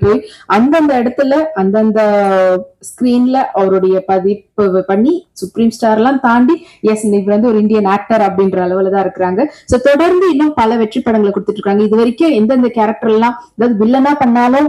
போய் அந்தந்த இடத்துல அந்தந்த ஸ்கிரீன்ல அவருடைய பதிப்பு பண்ணி சுப்ரீம் ஸ்டார் எல்லாம் தாண்டி எஸ் இவர் வந்து ஒரு இந்தியன் ஆக்டர் அப்படின்ற அளவுல தான் இருக்கிறாங்க. சோ தொடர்ந்து இன்னும் பல வெற்றி படங்களை கொடுத்துட்டு இருக்காங்க. இது வரைக்கும் எந்தெந்த கேரக்டர் எல்லாம் அதாவது வில்லனா பண்ணாலும்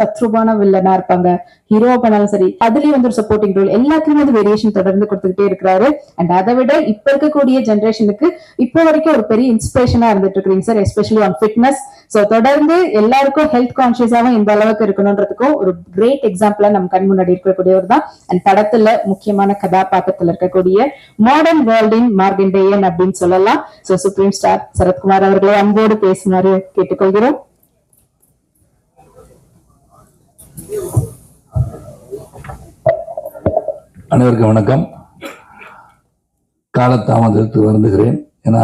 தத்ரூபான வில்லனா இருப்பாங்க. ஹீரோவா பண்ணாலும் சரி அதுலயும் வந்து ஒரு சப்போர்ட்டிங் ரோல் எல்லாத்துலயும் வந்து வேரியேஷன் தொடர்ந்து கொடுத்துக்கிட்டே இருக்கிறாரு. அண்ட் அதை விட இப்ப இருக்கக்கூடிய ஜெனரேஷனுக்கு இப்போ வரைக்கும் ஒரு பெரிய இன்ஸ்பிரேஷனா இருந்துட்டு இருக்கீங்க sir especially on fitness so தொடர்ந்து எல்லாருக்கும் ஹெல்த் கான்சியஸாவும் இந்த அளவுக்கு இருக்கணும்ன்றதுக்கும் ஒரு கிரேட் எக்ஸாம்பிளா நம்ம கண் முன்னாடி இருக்கக்கூடியவர் தான் அண்ட் படத்துல முக்கியமான கதாபாத்திரத்துல இருக்கக்கூடிய மாடர்ன் வேர்ல்டின் மார்கண்டேயன் அப்படின்னு சொல்லலாம். சோ சுப்ரீம் ஸ்டார் சரத்குமார் அவர்களை அன்போடு பேசுமாறு கேட்டுக்கொள்கிறோம். அனைவருக்கும் வணக்கம். காலத்தாமதத்துக்கு வருந்துகிறேன். ஏன்னா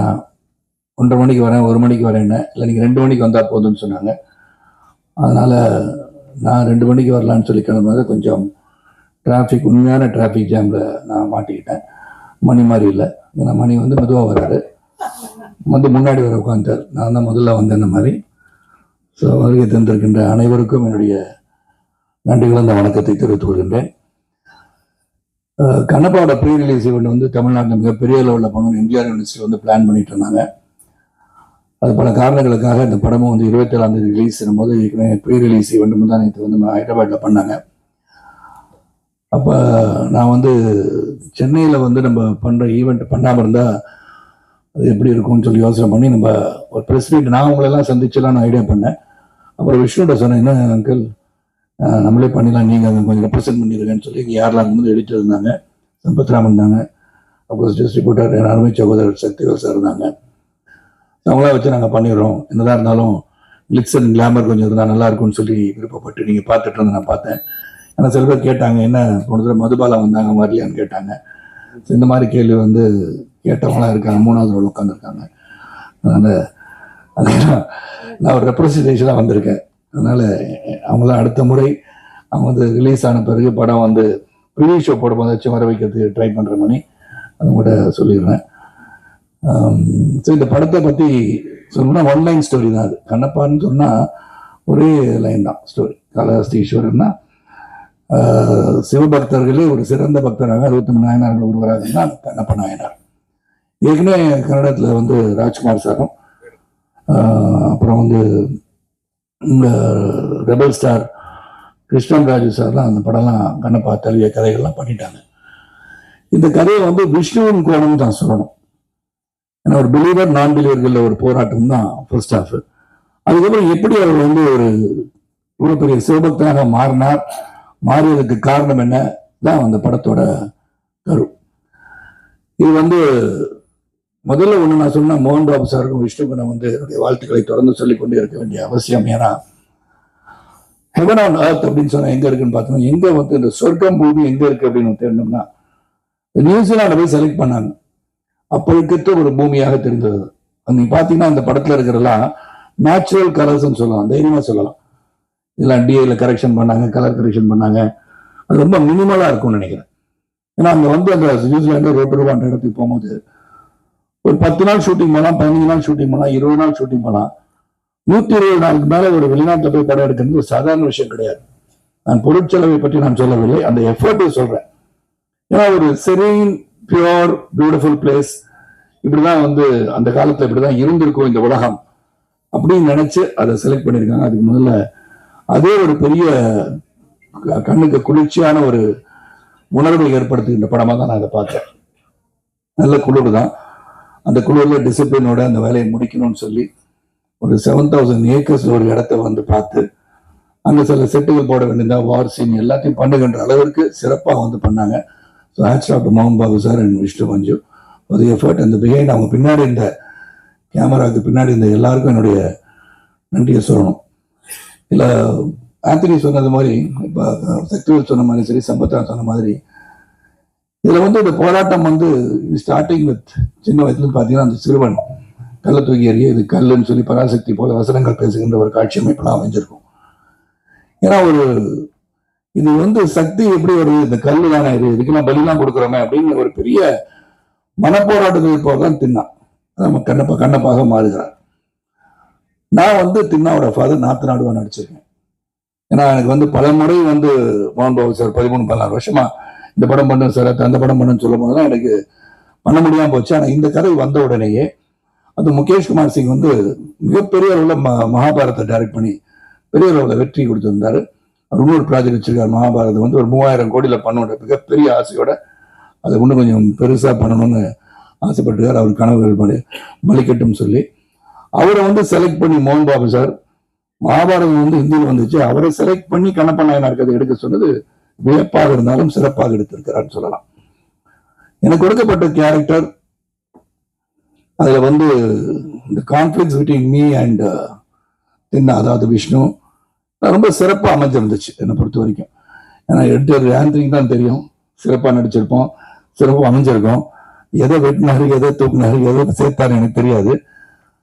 ஒன்றரை மணிக்கு வரேன் ஒரு மணிக்கு வரேன்னு இல்லை நீங்கள் ரெண்டு மணிக்கு வந்தால் போதும்னு சொன்னாங்க. அதனால் நான் ரெண்டு மணிக்கு வரலான்னு சொல்லி கிளம்புனது கொஞ்சம் டிராஃபிக் உண்மையான டிராஃபிக் ஜாமில் நான் மாட்டிக்கிட்டேன். மணி மாதிரி இல்லை. ஏன்னா மணி வந்து மெதுவாக வர்றாரு வந்து முன்னாடி வர உட்காந்துட்டார் நான் தான் முதல்ல வந்தேன் இந்த மாதிரி. ஸோ வருகை தந்திருக்கின்ற அனைவருக்கும் என்னுடைய நன்றி கலந்த வணக்கத்தை தெரிவித்துக் கொள்கின்றேன். கண்ணப்பாவோட ப்ரீ ரிலீஸ் ஈவெண்ட் வந்து தமிழ்நாட்டில் மிகப்பெரிய லெவலில் பண்ணணும் எம்ஜிஆர் யூனிவர்சிட்டி வந்து பிளான் பண்ணிட்டு இருந்தாங்க. அது பல காரணங்களுக்காக இந்த படமும் வந்து இருபத்தேழாம் தேதி ரிலீஸ் போது ஏற்கனவே ப்ரீ ரிலீஸ் இவன் தான் நேற்று வந்து ஹைதராபாத்தில் பண்ணாங்க. அப்போ நான் வந்து சென்னையில் வந்து நம்ம பண்ணுற ஈவெண்ட் பண்ணாமல் இருந்தால் அது எப்படி இருக்கும்னு சொல்லி யோசனை பண்ணி நம்ம ஒரு பிரசிடென்ட் நான் அவங்களெல்லாம் சந்திச்செல்லாம் நான் ஐடியா பண்ணேன். அப்புறம் விஷ்ணுகிட்ட சொன்னேன் என்ன அங்கிள் நம்மளே பண்ணிடலாம் நீங்கள் அதை கொஞ்சம் ரெப்ரசென்ட் பண்ணிடுங்கன்னு சொல்லி இங்கே யாரெல்லாம் வந்து எடிட்டர் இருந்தாங்க சம்பத்ராமன் இருந்தாங்க. அப்புறம் டிஸ்ட்ரிபியூட்டர் என் அருமை சகோதரர் சக்திவேல் சார் இருந்தாங்க. அவங்களாம் வச்சு நாங்கள் பண்ணிடுறோம். என்னதான் இருந்தாலும் கிளிக்ஸ் அண்ட் கிளாமர் கொஞ்சம் இருந்தால் நல்லா இருக்கும்னு சொல்லி விருப்பப்பட்டு நீங்கள் பார்த்துட்டு வந்து நான் பார்த்தேன். ஆனால் சில பேர் கேட்டாங்க என்ன போன தடவை மதுபாலா வந்தாங்க வரலையான்னு கேட்டாங்க. இந்த மாதிரி கேள்வி வந்து கேட்டவங்களாம் இருக்காங்க மூணாவது ரோல் உட்காந்துருக்காங்க அதனால் அதெல்லாம் நான் ஒரு ரெப்ரஸன்டேஷனாக வந்திருக்கேன். அதனால் அவங்களாம் அடுத்த முறை அவங்க வந்து ரிலீஸ் ஆன பிறகு படம் வந்து ப்ரிவியூ ஷோ போடும்போது வச்சு வர வைக்கிறதுக்கு ட்ரை பண்ணுற மணி அதை கூட சொல்லிடுறேன். ஸோ இந்த படத்தை பற்றி சொல்லணும்னா ஒன் லைன் ஸ்டோரி தான் அது. கண்ணப்பான்னு சொன்னால் ஒரே லைன் தான் ஸ்டோரி காலஹஸ்தி ஈஸ்வரன்னா சிவபக்தர்களே ஒரு சிறந்த பக்தராக அறுபத்தி நாயனார்கள் ஒருவராக தான் கண்ணப்ப நாயனார். ஏற்கனவே கன்னடத்தில் வந்து ராஜ்குமார் சாரும் அப்புறம் வந்து இந்த ரெபல் ஸ்டார் கிருஷ்ணன் ராஜு சார்லாம் அந்த படம்லாம் கண்ணப்பா தழுவிய கதைகள்லாம் பண்ணிட்டாங்க. இந்த கதையை வந்து விஷ்ணுவின் கோணம் தான் சொல்லணும். ஏன்னா ஒரு பிலீவர் நான் பிலீவர்களில் ஒரு போராட்டம் தான் ஃபர்ஸ்ட் ஆஃப் அதுக்கப்புறம் எப்படி அவர் வந்து ஒரு இவ்வளோ பெரிய சிவபக்தனாக மாறினார்? மாறியதுக்கு காரணம் என்ன? தான் அந்த படத்தோட கரு. இது வந்து முதல்ல ஒன்று நான் சொன்ன மோகன் பாபு சாருக்கும் விஷ்ணுக்கு நான் வந்து என்னுடைய வாழ்த்துக்களை தொடர்ந்து சொல்லிக்கொண்டே இருக்க வேண்டிய அவசியம். ஏன்னா ஹெவன் ஆன் அர்த் அப்படின்னு சொன்னால் எங்கே இருக்குன்னு பார்த்தோம்னா எங்கே வந்து இந்த சொர்க்கம் பூமி எங்கே இருக்குது அப்படின்னு தேடணும்னா நியூசிலாண்டை போய் செலக்ட் பண்ணாங்க. அப்போ இருக்கிற ஒரு பூமியாக தெரிந்தது. அது பார்த்தீங்கன்னா அந்த படத்தில் இருக்கிறலாம் நேச்சுரல் கலர்ஸ்ன்னு சொல்லலாம் தைரியமாக சொல்லலாம். இதெல்லாம் டிஏல கரெக்ஷன் பண்ணாங்க கலர் கரெக்ஷன் பண்ணாங்க. அது ரொம்ப மினிமலா இருக்கும்னு நினைக்கிறேன். ஏன்னா அங்க வந்து அந்த நியூசிலாந்து ரோட்டருவான்ற இடத்துக்கு போகும்போது ஒரு பத்து நாள் ஷூட்டிங் போகலாம் பதினஞ்சு நாள் ஷூட்டிங் போகலாம் இருபது நாள் ஷூட்டிங் போகலாம் நூத்தி இருபது நாளுக்கு மேல ஒரு வெளிநாட்டு போய் படம் எடுக்கிறது ஒரு சாதாரண விஷயம் கிடையாது. நான் பொருட்செலவை பற்றி நான் சொல்லவில்லை அந்த எஃபர்ட்டை சொல்றேன். ஏன்னா ஒரு செரீன் பியூர் பியூட்டிஃபுல் பிளேஸ் இப்படிதான் வந்து அந்த காலத்துல இப்படிதான் இருந்திருக்கும் இந்த உலகம். அப்படின்னு நினைச்சு அதை செலக்ட் பண்ணியிருக்காங்க. அதுக்கு முதல்ல அதே ஒரு பெரிய கண்ணுக்கு குளிர்ச்சியான ஒரு உணர்வை ஏற்படுத்துகின்ற படமாக தான் நான் அதை பார்த்தேன். நல்ல குளிர் தான். அந்த குளிரில் டிசிப்ளினோட அந்த வேலையை முடிக்கணும்னு சொல்லி ஒரு செவன் தௌசண்ட் ஏக்கர்ஸ் ஒரு இடத்த வந்து பார்த்து அங்கே சில செட்டுகள் போட வேண்டியதா வார் சீன் எல்லாத்தையும் பண்ணுகின்ற அளவிற்கு சிறப்பாக வந்து பண்ணாங்க. ஸோ ஹேட்ஸ் ஆஃப் மோகன் பாபு சார் அண்ட் விஷ்ணு மஞ்சு ஒரு எஃபர்ட் அந்த பிஹைண்ட் அவங்க பின்னாடி இந்த கேமராவுக்கு பின்னாடி இந்த எல்லாருக்கும் என்னுடைய நன்றியை சொல்லணும். இல்லை ஆந்தனி சொன்னது மாதிரி இப்போ சக்திவேல் சொன்ன மாதிரி சரி சம்பத்தா சொன்ன மாதிரி இதில் வந்து இந்த போராட்டம் வந்து ஸ்டார்டிங் வித் சின்ன வயசுல பார்த்தீங்கன்னா அந்த சிறுவன் கல்லை தூக்கி எறிய இது கல்லுன்னு சொல்லி பராசக்தி போல வசனங்கள் பேசுகின்ற ஒரு காட்சி அமைப்பெல்லாம் அமைஞ்சிருக்கும். ஏன்னா ஒரு இது வந்து சக்தி எப்படி வருது? இந்த கல்லு தானே இது இதுக்கெல்லாம் பலிலாம் கொடுக்குறோமே அப்படின்னு ஒரு பெரிய மனப்போராட்டத்தை போக தான் தின்னான் நம்ம கண்ணப்பா கண்ணப்பாக மாறுகிறார். நான் வந்து தின்னாவோட ஃபாதர் நாத்து நாடுவா நடிச்சிருக்கேன். ஏன்னா எனக்கு வந்து பல முறை வந்து மோகன் பாபு சார் பதிமூணு பதினாறு வருஷமா இந்த படம் பண்ணும் சார் அந்த படம் பண்ணுன்னு சொல்லும் போதெல்லாம் எனக்கு பண்ண முடியாமல் போச்சு. ஆனால் இந்த கதை வந்த உடனேயே அது முகேஷ் குமார் சிங் வந்து மிகப்பெரிய அளவில் ம மகாபாரத்தை டைரக்ட் பண்ணி பெரிய அளவில் வெற்றி கொடுத்துருந்தாரு. அவர் இன்னொரு ப்ராஜெக்ட் வச்சிருக்காரு மகாபாரதம். வந்து ஒரு மூவாயிரம் கோடியில் பண்ணோட மிகப்பெரிய ஆசையோட அதை இன்னும் கொஞ்சம் பெருசாக பண்ணணும்னு ஆசைப்பட்டிருக்காரு. அவர் கனவுகள் பலி பலிக்கட்டும் சொல்லி. அவரை வந்து செலக்ட் பண்ணி மோகன் பாபு சார் மகாபாரதம் வந்து ஹிந்தியில் வந்துச்சு. அவரை செலக்ட் பண்ணி கண்ணப்ப நாயனார் கதை எடுக்க சொன்னது வியப்பாக இருந்தாலும் சிறப்பாக எடுத்திருக்கிறார்னு சொல்லலாம். எனக்கு கொடுக்கப்பட்ட கேரக்டர் அதில் வந்து இந்த கான்ஃப்ளிக்ஸ் பிட்வீன் மீ அண்ட் தின்னா அதாவது விஷ்ணு ரொம்ப சிறப்பாக அமைஞ்சிருந்துச்சு என்னை பொறுத்த வரைக்கும். ஏன்னா எடுத்து ஆந்தனிக்கு தான் தெரியும். சிறப்பாக நடிச்சிருப்போம் சிறப்பாக அமைஞ்சிருக்கோம். எதை வெட்டினாரு எதை தூக்குனாரு எதை சேர்த்தாரு எனக்கு தெரியாது.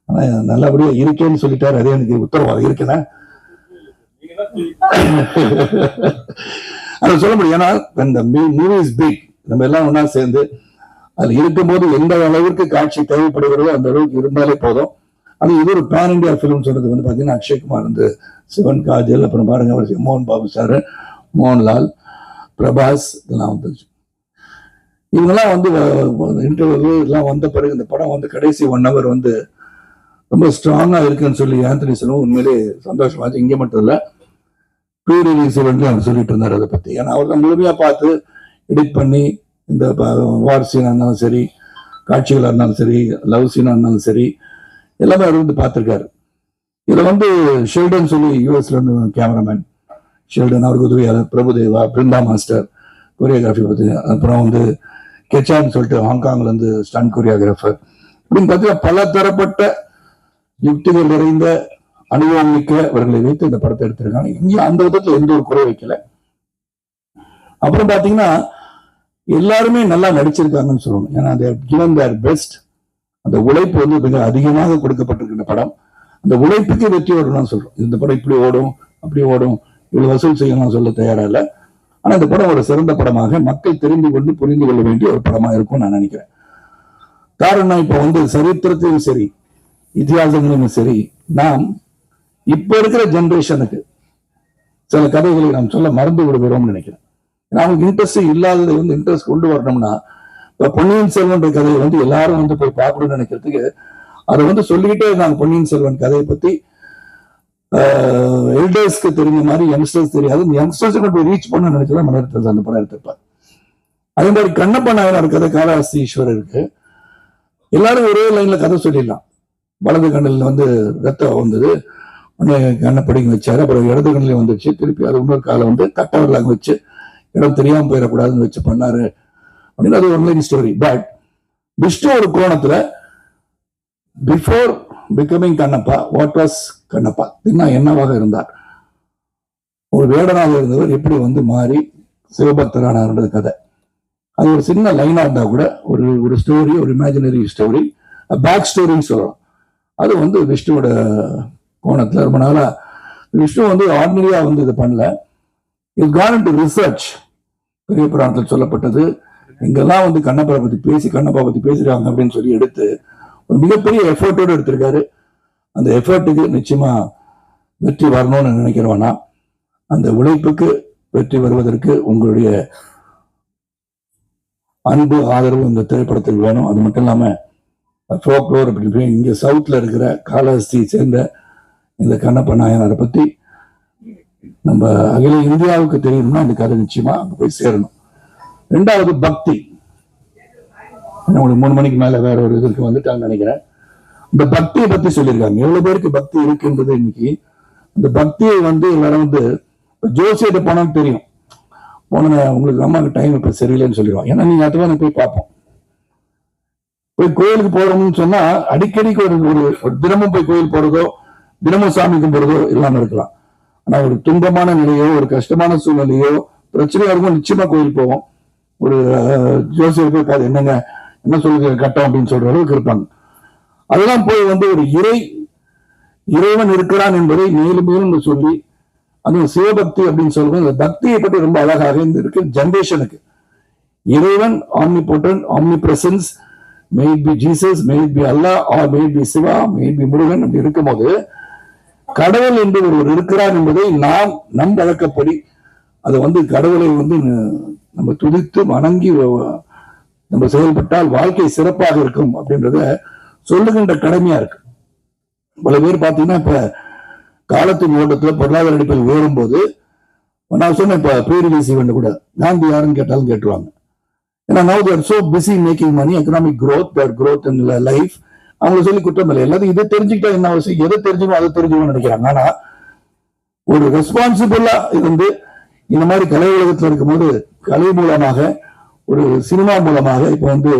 ஆனா நல்லபடியா இருக்கேன்னு சொல்லிட்டாரு. அதே எனக்கு உத்தரவாதம் இருக்குன்னா. அதை சொல்ல முடியும். ஏன்னா இந்த மூவி இஸ் பிக் நம்ம எல்லாம் ஒன்னா சேர்ந்து அது இருக்கும்போது எந்த அளவிற்கு காட்சி தேவைப்படுகிறதோ அந்த அளவுக்கு இருந்தாலே போதும். அது இது ஒரு பேன் இந்தியா ஃபிலிம் சொன்னது வந்து பாத்தீங்கன்னா அக்ஷய்குமார் வந்து சிவன் காஜல் அப்புறம் பாருங்க அவர் மோகன் பாபு சார் மோகன்லால் பிரபாஸ் இதெல்லாம் வந்துச்சு இவங்கெல்லாம் வந்து இன்டர்வியூ எல்லாம் வந்த பிறகு இந்த படம் வந்து கடைசி ஒன் ஹவர் வந்து ரொம்ப ஸ்ட்ராங்காக இருக்குன்னு சொல்லி ஆந்தனி சொன்னோம் உண்மையிலே சந்தோஷமாச்சு இங்கே மட்டும் இல்லை ப்ரீ ரிலீஸ் இவெண்ட்ல அவர் சொல்லிட்டு இருந்தார் அதை பற்றி ஏன்னா அவர் தான் முழுமையாக பார்த்து எடிட் பண்ணி இந்த வார் சீனா இருந்தாலும் சரி காட்சிகளாக இருந்தாலும் சரி லவ் சீனாக இருந்தாலும் சரி எல்லாமே அவர் வந்து பார்த்துருக்காரு. இதில் வந்து ஷெல்டன் சொல்லி யூஎஸ்லேருந்து கேமராமேன் ஷெல்டன் அவருக்கு உதவியாளர் பிரபுதேவா பிருந்தா மாஸ்டர் கொரியோகிராஃபி பற்றி அப்புறம் வந்து கெச்சான்னு சொல்லிட்டு ஹாங்காங்லேருந்து ஸ்டன் கொரியோகிராஃபர் அப்படின்னு பார்த்தீங்கன்னா பல தரப்பட்ட யுக்திகள் நிறைந்த அனுபவம் மிக்கவர்களை வைத்து இந்த படத்தை எடுத்திருக்காங்க. இங்கேயும் அந்த விதத்துல எந்த ஒரு குறை வைக்கல. அப்புறம் பாத்தீங்கன்னா எல்லாருமே நல்லா நடிச்சிருக்காங்கன்னு சொல்லணும். ஏன்னா அந்த கிவன் தேர் பெஸ்ட் அந்த உழைப்பு வந்து மிக அதிகமாக கொடுக்கப்பட்டிருக்கிற படம். அந்த உழைப்புக்கு வெற்றி ஓடணும்னு சொல்றோம். இந்த படம் இப்படி ஓடும் அப்படி ஓடும் இவ்வளவு வசூல் செய்யணும்னு சொல்ல தயாரா இல்ல. ஆனா இந்த படம் ஒரு சிறந்த படமாக மக்கள் தெரிந்து கொண்டு புரிந்து கொள்ள வேண்டிய ஒரு படமா இருக்கும் நான் நினைக்கிறேன். காரணம் இப்ப வந்து சரித்திரத்திலும் சரி இத்தியாசங்களும் சரி நாம் இப்ப இருக்கிற ஜெனரேஷனுக்கு சில கதைகளை நாம் சொல்ல மறந்து விடுகிறோம்னு நினைக்கிறேன். ஏன்னா அவங்களுக்கு இன்ட்ரெஸ்ட் இல்லாததை வந்து இன்ட்ரெஸ்ட் கொண்டு வரணும்னா இப்ப பொன்னியின் செல்வன்ற கதையை வந்து எல்லாரும் வந்து போய் பார்க்கணும்னு நினைக்கிறதுக்கு அதை வந்து சொல்லிக்கிட்டே இருந்தாங்க பொன்னியின் செல்வன் கதையை பத்தி. எல்டர்ஸ்க்கு தெரிஞ்ச மாதிரி யங்ஸ்டர்ஸ் தெரியாது. இந்த யங்ஸ்டர்ஸ் கொண்டு ரீச் பண்ண நினைச்சதான் மன எடுத்தது அந்த படம் எடுத்திருப்பார். அதே மாதிரி கண்ணப்ப நாயனார் கதை காலாஸ்தி ஈஸ்வரர் இருக்கு எல்லாரும் ஒரே லைன்ல கதை சொல்லிடலாம். வலது கண்ணில் வந்து ரத்தம் வந்தது. உடனே கண்ணை படிக்க வச்சாரு. அப்புறம் இடது கண்ணில் வந்துச்சு திருப்பி அது இன்னொரு காலை வந்து கட்டவர்களாக வச்சு இடம் தெரியாமல் போயிடக்கூடாதுன்னு வச்சு பண்ணாரு. அப்படின்னு அது ஒரு லைன் ஸ்டோரி பட் விஷ்ணு ஒரு கோணத்துல before becoming Kannappa what was Kannappa? Thinna என்னவாக இருந்தார்? ஒரு வேடனாக இருந்தவர் எப்படி வந்து மாறி சிவபக்தரானார்ன்றது கதை. அது ஒரு சின்ன லைனாக இருந்தால் கூட ஒரு ஒரு ஸ்டோரி ஒரு இமேஜினரி ஸ்டோரி பேக் ஸ்டோரின்னு சொல்லலாம். அது வந்து விஷ்ணுவோட கோணத்தில் ரொம்ப நாளா விஷ்ணு வந்து ஆர்டினரியாக வந்து இது பண்ணல. இட் கான் டு ரிசர்ச் பெரிய புராணத்தில் சொல்லப்பட்டது. எங்கெல்லாம் வந்து கண்ணப்பரை பற்றி பேசி கண்ணப்பா பற்றி பேசுறாங்க அப்படின்னு சொல்லி எடுத்து ஒரு மிகப்பெரிய எஃபர்ட்டோடு எடுத்திருக்காரு. அந்த எஃபர்ட்டுக்கு நிச்சயமாக வெற்றி வரணும்னு நினைக்கிறவனா அந்த உழைப்புக்கு வெற்றி வருவதற்கு உங்களுடைய அன்பு ஆதரவு இந்த திரைப்படத்தில் வேணும். அது மட்டும் இல்லாமல் ஃபோக்லோர் அப்படின்னு இங்க சவுத்ல இருக்கிற காலஹஸ்தியை சேர்ந்த இந்த கண்ணப்ப நாயனாரை பத்தி நம்ம அகில இந்தியாவுக்கு தெரியணும்னா இந்த கதை நிச்சயமா அங்க போய் சேரணும். ரெண்டாவது பக்தி. ஏன்னா உங்களுக்கு மூணு மணிக்கு மேல வேற ஒரு இதுக்கு வந்துட்டாங்கன்னு நினைக்கிறேன். இந்த பக்தியை பத்தி சொல்லியிருக்காங்க. எவ்வளோ பேருக்கு பக்தி இருக்குன்றது இன்னைக்கு இந்த பக்தியை வந்து எல்லாரும் வந்து ஜோசியிட்ட போனாலும் தெரியும். போன உங்களுக்கு அம்மாவுக்கு டைம் இப்போ சரியில்லைன்னு சொல்லிடுவோம் ஏன்னா நீங்கள் அதுவான போய் பார்ப்போம். போய் கோயிலுக்கு போறோம்னு சொன்னா அடிக்கடிக்கு ஒரு ஒரு தினமும் போய் கோயில் போறதோ தினமும் சாமி கும்பிடுறதோ இல்லாம இருக்கலாம் ஆனா ஒரு துன்பமான நிலையோ ஒரு கஷ்டமான சூழ்நிலையோ பிரச்சனையா இருக்கும் நிச்சயமா கோயில் போவோம். ஒரு ஜோசியர் போய் என்னங்க என்ன சொல்லுங்க கட்டம் அப்படின்னு சொல்ற அளவுக்கு இருப்பாங்க. அதெல்லாம் போய் வந்து ஒரு இறை இறைவன் இருக்கிறான் என்பதை மேலும் மேலும் சொல்லி அது சிவபக்தி அப்படின்னு சொல்றது இந்த பக்தியை பற்றி ரொம்ப அழகாக இந்த இருக்கு ஜென்ரேஷனுக்கு. இறைவன் omnipotent omnipresence may be Jesus may be Allah or may be Shiva may be Murugan அப்படி இருக்கும்போது கடவுள் என்று ஒருவர் இருக்கிறார் என்பதை நாம் நம் வழக்கப்படி அதை வந்து கடவுளை வந்து நம்ம துதித்து வணங்கி நம்ம செயல்பட்டால் வாழ்க்கை சிறப்பாக இருக்கும் அப்படின்றத சொல்லுகின்ற கடமையா இருக்கு. பல பேர் பார்த்தீங்கன்னா இப்ப காலத்தின் ஓட்டத்துல பொருளாதார அடிப்பில் உயரும்போது நான் சொன்னேன் இப்ப ப்ரீ வேண்டும் கூட காந்தி யாருன்னு கேட்டாலும் கேட்டுருவாங்க. ஏன்னா now they're so busy making money economic growth there growth in life அவங்க சொல்லி குற்றம் இல்லை. எல்லாத்தையும் இதை தெரிஞ்சுக்கிட்டா என்ன அவசியம்? எதை தெரிஞ்சுக்கணும் அதை தெரிஞ்சுக்கணும்னு நினைக்கிறாங்க. ஆனா ஒரு ரெஸ்பான்சிபிளா இருந்து இந்த மாதிரி கலை உலகத்தில் இருக்கும்போது கலை மூலமாக ஒரு சினிமா மூலமாக இப்போ வந்து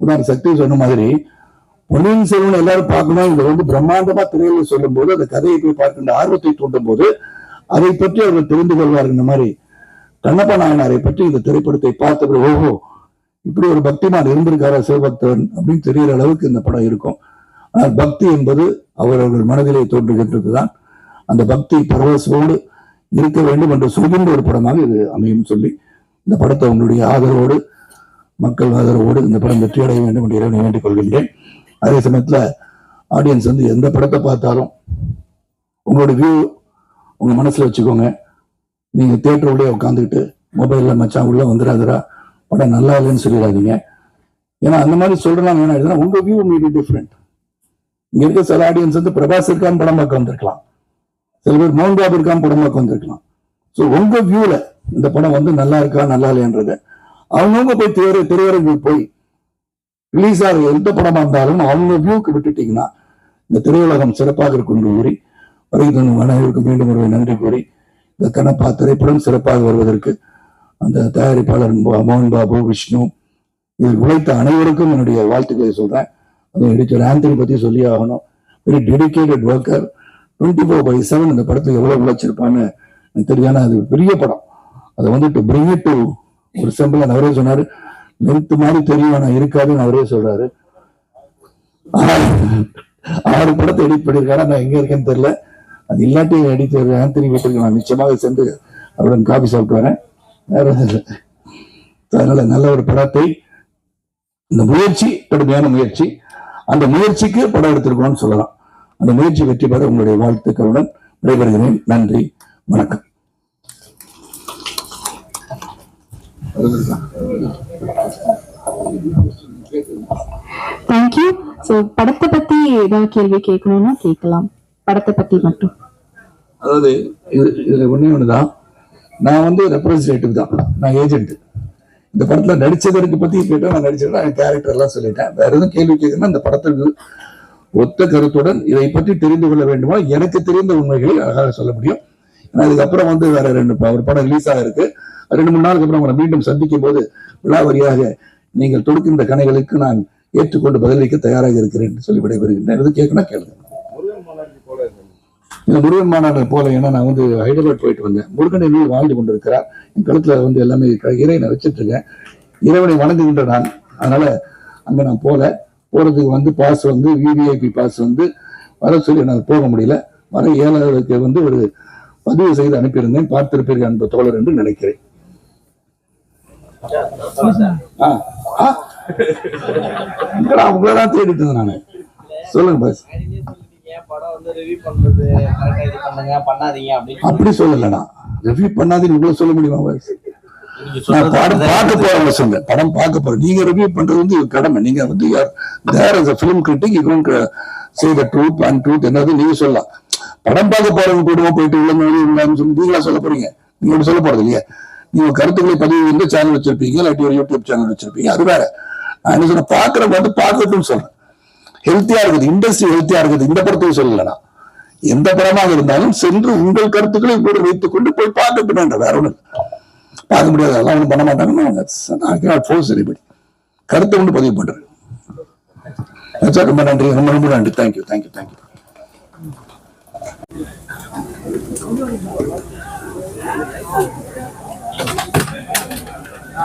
உதாரண சக்தி சொன்ன மாதிரி பொன்னியின் செல்வன் எல்லாரும் பார்க்கணும் இதை வந்து பிரம்மாண்டமா திரையில சொல்லும் போது அந்த கதையை போய் பார்க்கின்ற ஆர்வத்தை தூண்டும் போது அதை பற்றி அவர்கள் தெரிந்து கொள்வார்கள். இந்த மாதிரி கண்ணப்ப நாயனாரை பற்றி இந்த திரைப்படத்தை பார்த்தபடி ஓஹோ இப்படி ஒரு பக்திமான் இருந்திருக்காரா சிவபக்தன் அப்படின்னு தெரியற அளவுக்கு இந்த படம் இருக்கும். ஆனால் பக்தி என்பது அவரவர்கள் மனதிலே தோன்றுகின்றதுதான். அந்த பக்தி பரவசோடு இருக்க வேண்டும் என்று சொல்கின்ற ஒரு படமாக இது அமையும் சொல்லி இந்த படத்தை உங்களுடைய ஆதரவோடு மக்கள் ஆதரவோடு இந்த படம் வெற்றியடைய வேண்டும் என்று இறைவனை வேண்டிக் கொள்கின்றேன். அதே சமயத்தில் ஆடியன்ஸ் வந்து எந்த படத்தை பார்த்தாலும் உங்களோட வியூ உங்கள் மனசில் வச்சுக்கோங்க. நீங்கள் தேட்டர் உள்ளே உட்காந்துக்கிட்டு மொபைலில் மச்சான் உள்ளே வந்துடாதரா படம் நல்லா இல்லைன்னு சொல்லிடாதீங்க. ஏன்னா அந்த மாதிரி சொல்றலாம் வேணாம் எழுதுனா உங்க வியூ மீடி டிஃப்ரெண்ட் இங்க இருக்க சில ஆடியன்ஸ் வந்து பிரபாஸ் இருக்கான் படம் பார்க்க வந்திருக்கலாம் சில பேர் மோகன் பாபு இருக்கான் படம் பார்க்க வந்திருக்கலாம் ஸோ உங்க வியூல இந்த படம் வந்து நல்லா இருக்கா நல்லா இல்லையன்றத. அவங்கவுங்க போய் திரை திரையரங்கில் போய் ரிலீஸ் ஆகிற எந்த படமா இருந்தாலும் அவங்க வியூக்கு விட்டுட்டீங்கன்னா இந்த திரையுலகம் சிறப்பாக இருக்கும் கூறி வருகை தந்த அனைவருக்கும் மீண்டும் ஒரு நன்றி கூறி இந்த கனப்பா திரைப்படம் சிறப்பாக வருவதற்கு அந்த தயாரிப்பாளர் மோகன் பாபு விஷ்ணு இதில் உழைத்த அனைவருக்கும் என்னுடைய வாழ்த்துக்களை சொல்கிறேன் அதுவும் எடிட்டர் ஆந்தனி பற்றி சொல்லி ஆகணும். Very dedicated worker twenty four by seven இந்த படத்துக்கு எவ்வளோ உழைச்சிருப்பான்னு எனக்கு தெரியும். அது பெரிய படம். அதை வந்து டு பிரிங் இட் டு ஒரு சிம்பிளாக அவரே சொன்னார். லென்த் மாதிரி தெரியும் ஆனால் இருக்காதுன்னு அவரே சொல்கிறாரு ஆறு படத்தை எடிட் பண்ணியிருக்காரு. நான் எங்கே இருக்கேன்னு தெரில அது இல்லாட்டி எடிட்டர் ஆந்தனி வீட்டுக்கு நான் நிச்சயமாக சென்று அவருடன் காபி சாப்பிட்டு வரேன். அதனால நல்ல ஒரு படத்தை இந்த முயற்சி கடுமையான முயற்சி. அந்த முயற்சிக்கு படம் எடுத்திருக்கோம்னு சொல்லலாம். அந்த முயற்சி வெற்றி பெற உங்களுடைய வாழ்த்துக்களுடன் விடைபெறுகிறேன். நன்றி. வணக்கம். தேங்க்யூ ஸோ படத்தை பத்தி ஏதாவது கேள்வி கேட்கணும்னா கேட்கலாம். படத்தை பத்தி மட்டும். அதாவது இது இதுல ஒண்ணே ஒண்ணுதான். நான் வந்து ரெப்ரஸன்டேட்டிவ் தான். நான் ஏஜென்ட் இந்த படத்துல நடிச்சதற்கு பத்தி கேட்டால் நான் நடிச்சிருக்கேன் கேரக்டர் எல்லாம் சொல்லிட்டேன். வேற எதுவும் கேள்வி கேட்கணும்னா அந்த படத்துக்கு ஒத்த கருத்துடன் இதை பற்றி தெரிந்து கொள்ள வேண்டுமா? எனக்கு தெரிந்த உண்மைகளை அழகாக சொல்ல முடியும். ஏன்னா இதுக்கப்புறம் வந்து வேற ரெண்டு ஒரு படம் ரிலீஸ் ஆகிருக்கு ரெண்டு மூணு நாளுக்கு அப்புறம் உங்களை மீண்டும் சந்திக்கும் போது விழாவரியாக நீங்கள் தொடுக்கின்ற கணைகளுக்கு நான் ஏற்றுக்கொண்டு பதிலளிக்க தயாராக இருக்கிறேன் சொல்லி விடைபெறுகின்றேன். எது கேட்கணும் கேளுங்க முருகன் மாநாடு போல இருக்கு இந்த முருகன் மாநாடு போல ஏன்னா நான் வந்து ஹைதராபாத் போயிட்டு வந்தேன். முருகன் என்னுள் வாழ்ந்து கொண்டிருக்கிறார். என் கழுத்துல வந்து எல்லாமே இறை நான் வச்சுட்டு இருக்கேன். இறைவனை வணங்குகின்ற நான். அதனால அங்க நான் போல. போறதுக்கு வந்து பாஸ் வந்து விவிஐபி பாஸ் வந்து வர சொல்லி என்னால் போக முடியல. வர ஏழாவதுக்கு வந்து ஒரு பதிவு செய்து அனுப்பியிருந்தேன். பார்த்திருப்பீர்கள் அன்பு தோழர் என்று நினைக்கிறேன். ஆ, ஆ. உங்களை தான் தேடிட்டு இருந்தேன் நானு. சொல்லுங்க பாஸ் அப்படி சொல்லலடா. ரிவ்யூ பண்ணாதீங்க உங்களை சொல்ல முடியுமா படம் பார்க்க போறவங்க சொல்ல படம் பார்க்க போறேன். நீங்க ரிவ்யூ பண்றது வந்து கடமை. நீங்க வந்து there is film critic you say the truth and truth என்னது நீங்க சொல்லலாம். படம் பார்க்க போறவங்க போடுவோம் போயிட்டு உள்ள நோய் உள்ளான்னு சொல்லி நீங்களா சொல்ல போறீங்க? நீங்க ஒண்ணு சொல்ல போறது இல்லையா? நீங்க கருத்துக்களை பதிவு வந்து சேனல் வச்சிருப்பீங்க இல்லாட்டி ஒரு யூடியூப் சேனல் வச்சிருப்பீங்க அது வேற. நான் என்ன சொன்ன பாக்குறவங்க வந்து பார்க்கட்டும்னு சொல்றேன். ஹெல்த்தியா இருக்குது இண்டஸ்ட்ரி ஹெல்த்தியா இருக்குது. இந்த படத்தையும் சொல்லலடா. எந்த படமாக இருந்தாலும் சென்று உங்கள் கருத்துக்களை கூட வைத்துக் கொண்டு போய் பார்க்கட்டும் என்ற வேற ஒண்ணு பார்க்க முடியாது அதெல்லாம் ஒன்றும் பண்ண மாட்டாங்கன்னா ஃபோர்ஸ் எனிபடி கருத்தை கொண்டு பதிவு பண்றேன். சார் ரொம்ப நன்றி ரொம்ப ரொம்ப நன்றி. தேங்க்யூ தேங்க்யூ தேங்க்யூ ஆ